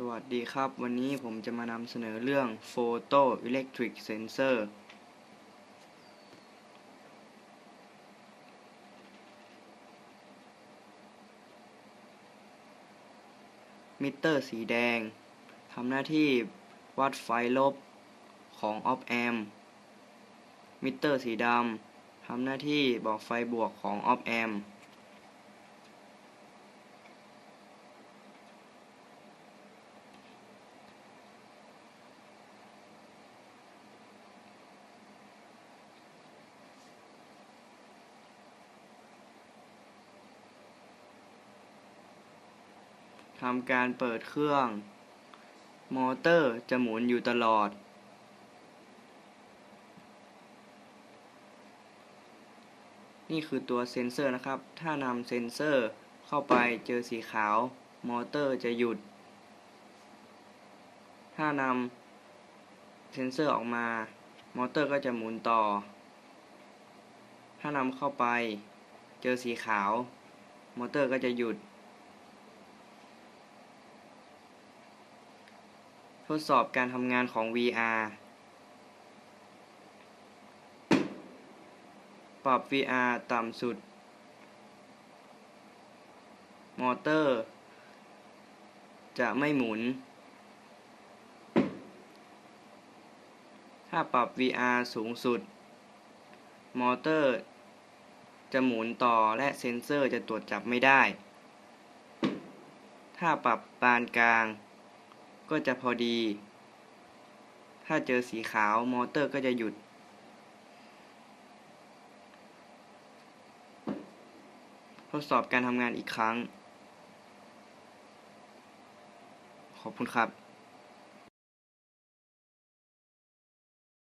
สวัสดีครับ วันนี้ผมจะมานำเสนอเรื่อง Photo Electric Sensor มิเตอร์สีแดงทำหน้าที่วัดไฟลบของ op amp มิเตอร์สีดำทำหน้าที่บอกไฟบวกของ op amp ทำการเปิดเครื่อง มอเตอร์จะหมุนอยู่ตลอด นี่คือตัวเซ็นเซอร์นะครับ ถ้านำเซ็นเซอร์เข้าไปเจอสีขาว มอเตอร์จะหยุด ถ้านำเซ็นเซอร์ออกมา มอเตอร์ก็จะหมุนต่อ ถ้านำเข้าไป เจอสีขาว มอเตอร์ก็จะหยุด ทดสอบการทำงานของ VR ปรับ VR ต่ำสุด มอเตอร์ จะไม่หมุน ถ้าปรับ VR สูงสุด มอเตอร์ จะหมุนต่อและเซ็นเซอร์จะตรวจจับไม่ได้ ถ้าปรับปานกลาง ก็จะพอดี ถ้าเจอสีขาวมอเตอร์ก็จะหยุด ทดสอบการทำงานอีกครั้ง ขอบคุณครับ